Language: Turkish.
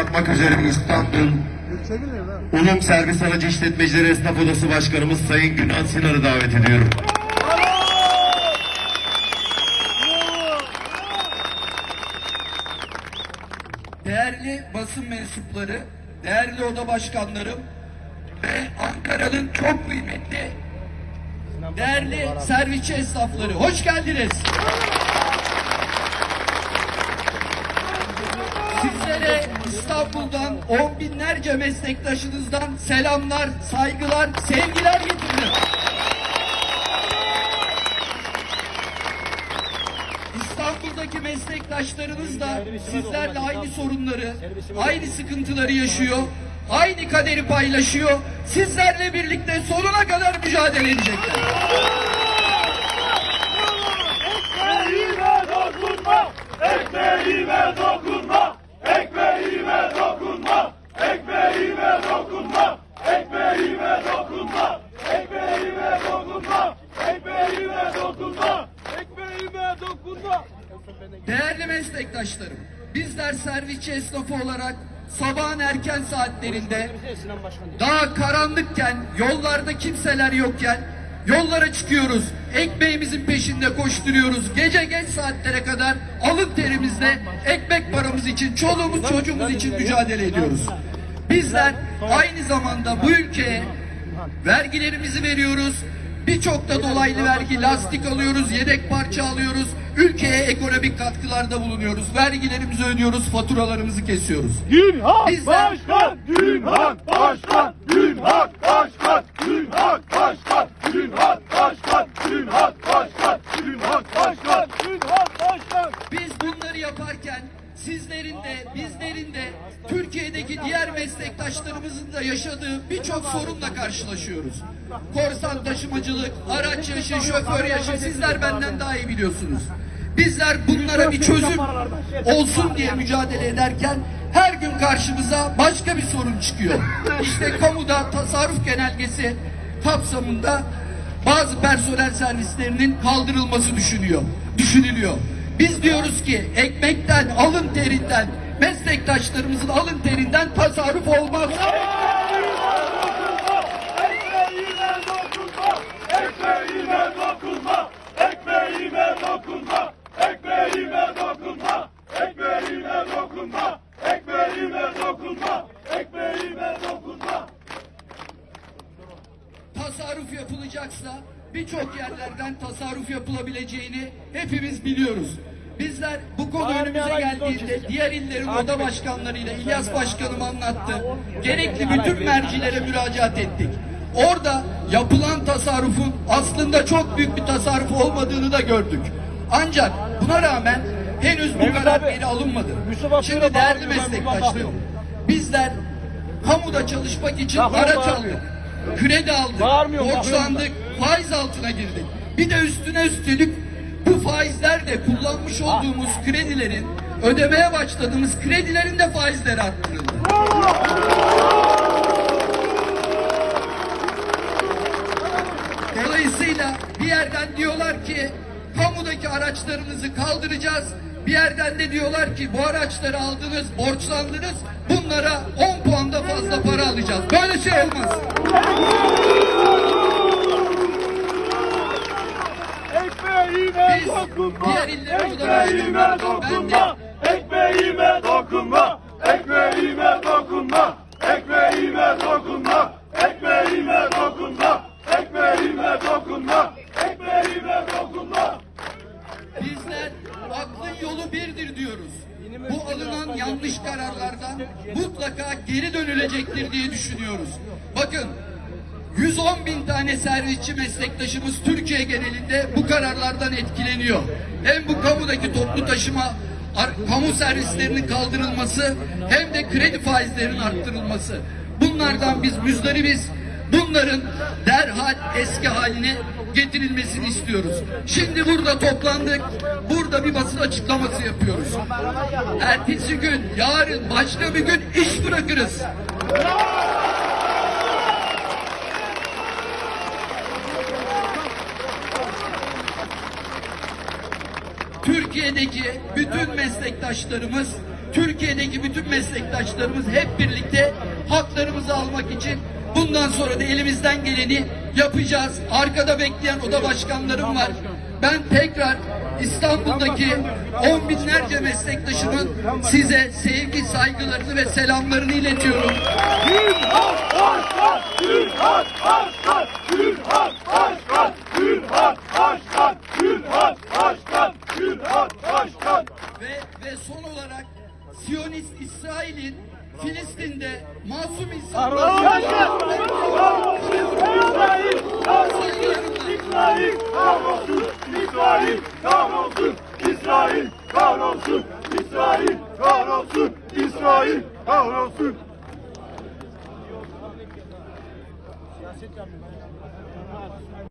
yapmak üzere İstanbul Ulum Servis Aracı İşletmecileri Esnaf Odası Başkanımız Sayın Günan Sinar'ı davet ediyorum. değerli basın mensupları, değerli oda başkanlarım ve Ankara'nın çok kıymetli değerli servisçi esnafları hoş geldiniz. İstanbul'dan on binlerce meslektaşınızdan selamlar, saygılar, sevgiler getirdim. İstanbul'daki meslektaşlarınız da sizlerle aynı sorunları, aynı sıkıntıları yaşıyor, aynı kaderi paylaşıyor. Sizlerle birlikte sonuna kadar mücadele edecekler. Değerli meslektaşlarım, bizler servisçi esnafı olarak sabahın erken saatlerinde daha karanlıkken, yollarda kimseler yokken yollara çıkıyoruz. Ekmeğimizin peşinde koşturuyoruz. Gece geç saatlere kadar alın terimizle ekmek paramız için, çoluğumuz çocuğumuz için mücadele ediyoruz. Bizler aynı zamanda bu ülkeye vergilerimizi veriyoruz. Birçok da dolaylı vergi, lastik alıyoruz, yedek parça alıyoruz. Ülkeye ekonomik katkılarda bulunuyoruz. Vergilerimizi ödüyoruz, faturalarımızı kesiyoruz. Günhan Bizler- Başkan! Günhan Başkan! Günhan Başkan! Türkiye'deki diğer meslektaşlarımızın da yaşadığı birçok sorunla karşılaşıyoruz. Korsan taşımacılık, araç yaşı, şoför yaşı sizler benden daha iyi biliyorsunuz. Bizler bunlara bir çözüm olsun diye mücadele ederken her gün karşımıza başka bir sorun çıkıyor. İşte kamuda tasarruf genelgesi kapsamında bazı personel servislerinin kaldırılması düşünüyor, düşünülüyor. Biz diyoruz ki ekmekten, alın terinden, meslektaşlarımızın alın terinden tasarruf olmaz. tasarruf yapılacaksa birçok yerlerden tasarruf yapılabileceğini hepimiz biliyoruz. Bizler bu konu önümüze geldiğinde diğer illerin oda başkanlarıyla İlyas Başkanım anlattı. Gerekli bütün mercilere müracaat ettik. Orada yapılan tasarrufun aslında çok büyük bir tasarruf olmadığını da gördük. Ancak buna rağmen henüz bu karar geri alınmadı. Şimdi değerli meslektaşlarım, bizler kamuda çalışmak için araç aldık. Kredi aldık, borçlandık, faiz altına girdik. Bir de üstüne üstlük bu faizler de kullanmış olduğumuz kredilerin, ödemeye başladığımız kredilerin de faizleri arttırıldı. Dolayısıyla bir yerden diyorlar ki kamudaki araçlarınızı kaldıracağız. Bir yerden de diyorlar ki bu araçları aldınız, borçlandınız. Bunlara 10 puan da fazla para alacağız. Böyle şey olmaz. Ekmeğime Biz dokunma! Ekmeğime dokunma! Ekmeğime dokunma! Ekmeğime dokunma! Ekmeğime dokunma! Ekmeğime dokunma! Ekmeğime dokunma! Ekmeğime dokunma! Bizler aklın yolu birdir diyoruz. Bu alınan yanlış kararlardan mutlaka geri dönülecektir diye düşünüyoruz. Bakın 110 bin tane servisçi meslektaşımız Türkiye genelinde bu kararlardan etkileniyor. Hem bu kamudaki toplu taşıma kamu servislerinin kaldırılması hem de kredi faizlerinin arttırılması. Bunlardan biz müzdaribiz. Bunların derhal eski haline getirilmesini istiyoruz. Şimdi burada toplandık. Burada bir basın açıklaması yapıyoruz. Ertesi gün, yarın başka bir gün iş bırakırız. Türkiye'deki bütün meslektaşlarımız Türkiye'deki bütün meslektaşlarımız hep birlikte haklarımızı almak için bundan sonra da elimizden geleni yapacağız. Arkada bekleyen oda başkanlarım var. Ben tekrar İstanbul'daki on binlerce meslektaşımın size sevgi, saygılarını ve selamlarını iletiyorum. Başkan! Başkan! Başkan! Gülhan Başkan! Gülhan Başkan! Gülhan Başkan! Ve, ve son olarak Siyonist İsrail'in Filistin'de masum insanlar İsrail kahrolsun! İsrail kahrolsun! İsrail kahrolsun! İsrail kahrolsun! İsrail kahrolsun!